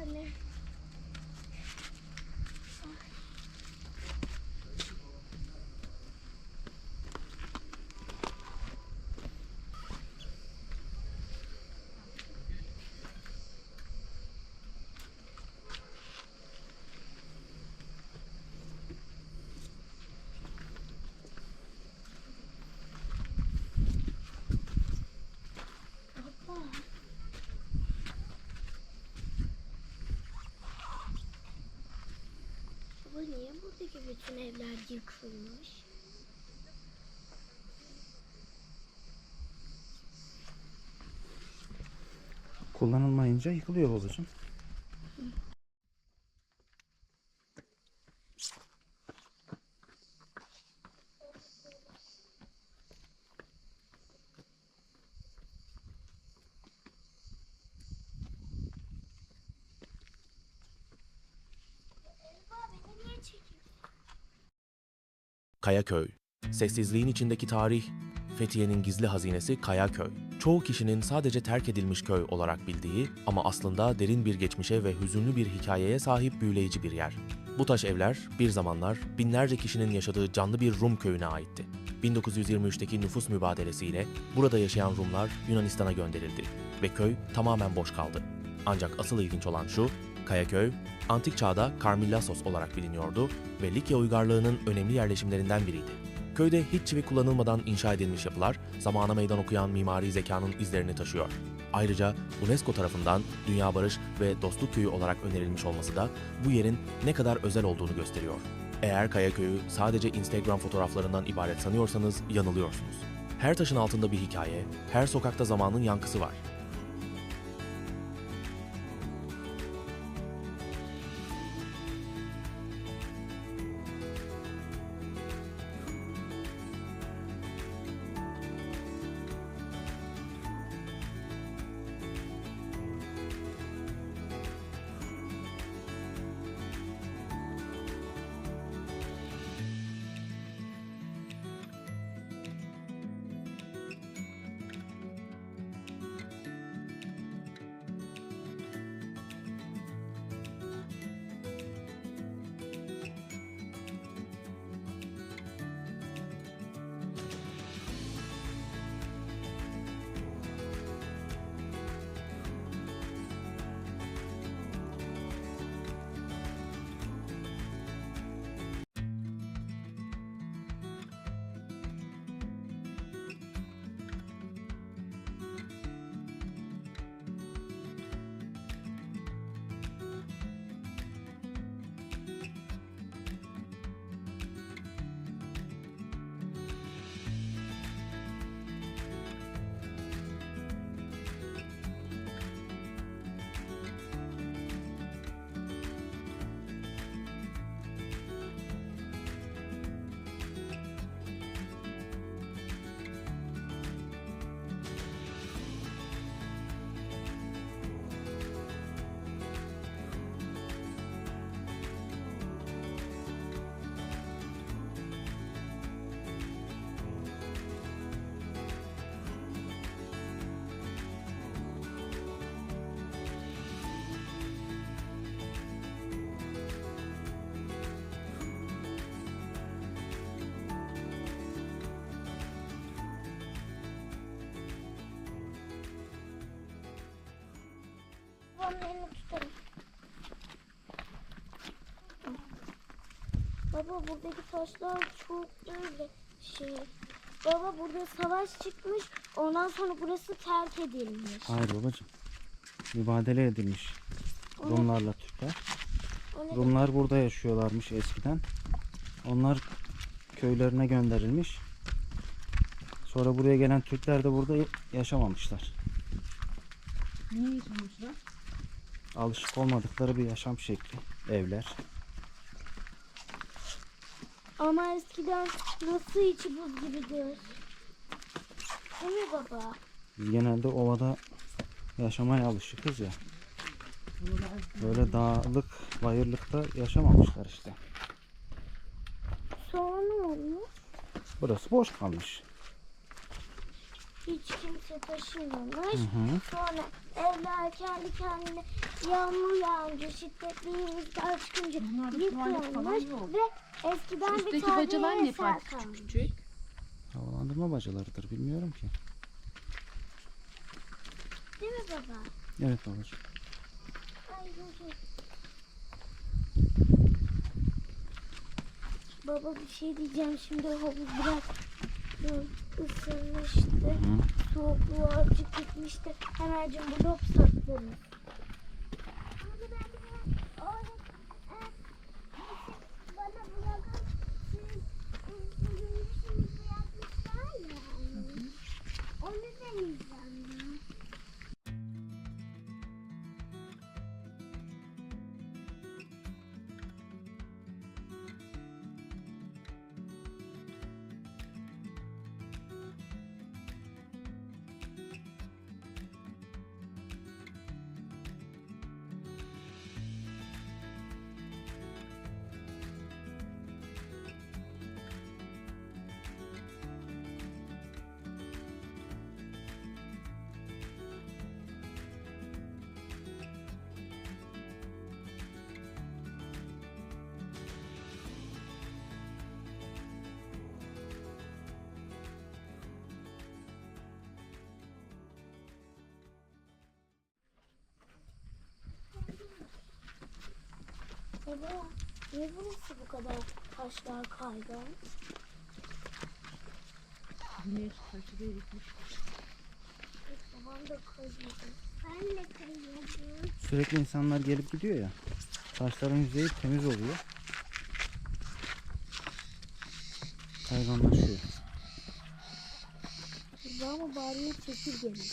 anne. Baba. Baba niye buradaki bütün evler yıkılmış? Kullanılmayınca yıkılıyor babacığım. Kayaköy. Sessizliğin içindeki tarih, Fethiye'nin gizli hazinesi Kayaköy. Çoğu kişinin sadece terk edilmiş köy olarak bildiği ama aslında derin bir geçmişe ve hüzünlü bir hikayeye sahip büyüleyici bir yer. Bu taş evler bir zamanlar binlerce kişinin yaşadığı canlı bir Rum köyüne aitti. 1923'teki nüfus mübadelesiyle burada yaşayan Rumlar Yunanistan'a gönderildi ve köy tamamen boş kaldı. Ancak asıl ilginç olan şu, Kayaköy, antik çağda Karmillasos olarak biliniyordu ve Likya uygarlığının önemli yerleşimlerinden biriydi. Köyde hiç çivi kullanılmadan inşa edilmiş yapılar zamana meydan okuyan mimari zekanın izlerini taşıyor. Ayrıca UNESCO tarafından Dünya Barış ve Dostluk Köyü olarak önerilmiş olması da bu yerin ne kadar özel olduğunu gösteriyor. Eğer Kayaköy'ü sadece Instagram fotoğraflarından ibaret sanıyorsanız yanılıyorsunuz. Her taşın altında bir hikaye, her sokakta zamanın yankısı var. Babamın elini tutarım. Baba buradaki taşlar çok böyle şey. Baba burada savaş çıkmış. Ondan sonra burası terk edilmiş. Hayır babacığım. Mübadele edilmiş O Rumlarla Türkler. Rumlar burada yaşıyorlarmış eskiden. Onlar köylerine gönderilmiş. Sonra buraya gelen Türkler de burada yaşamamışlar. Niye yaşamışlar? Alışık olmadıkları bir yaşam şekli. Evler. Ama eskiden nasıl içi buz gibidir. Değil mi baba? Biz genelde ovada yaşamaya alışıkız ya. Böyle dağlık, bayırlıkta yaşamamışlar işte. Sonra ne olmuş? Burası boş kalmış. Hiç kimse taşımamış. Hı hı. Sonra evler kendi kendine yağmur yağınca şiddetli rüzgar çıkınca yıkılmış ve eskiden bir Üstteki tane bacalar farklı kalmış. küçük küçük? Havalandırma bacalarıdır bilmiyorum ki. Değil mi baba? Evet babacığım. Ay, dur, dur. Baba bir şey diyeceğim şimdi havuz biraz ıı, ısınmıştı. Soğukluğu azıcık gitmişti. Hemencim blok saklarız. Baba, niye burası bu kadar taşlar kaygan? Güneş taşı değilmiş. Babam da kayıyor. Ben de kayıyorum. Sürekli insanlar gelip gidiyor ya. Taşların yüzeyi temiz oluyor. Kayganlaşıyor. Baba bari çekirgelim.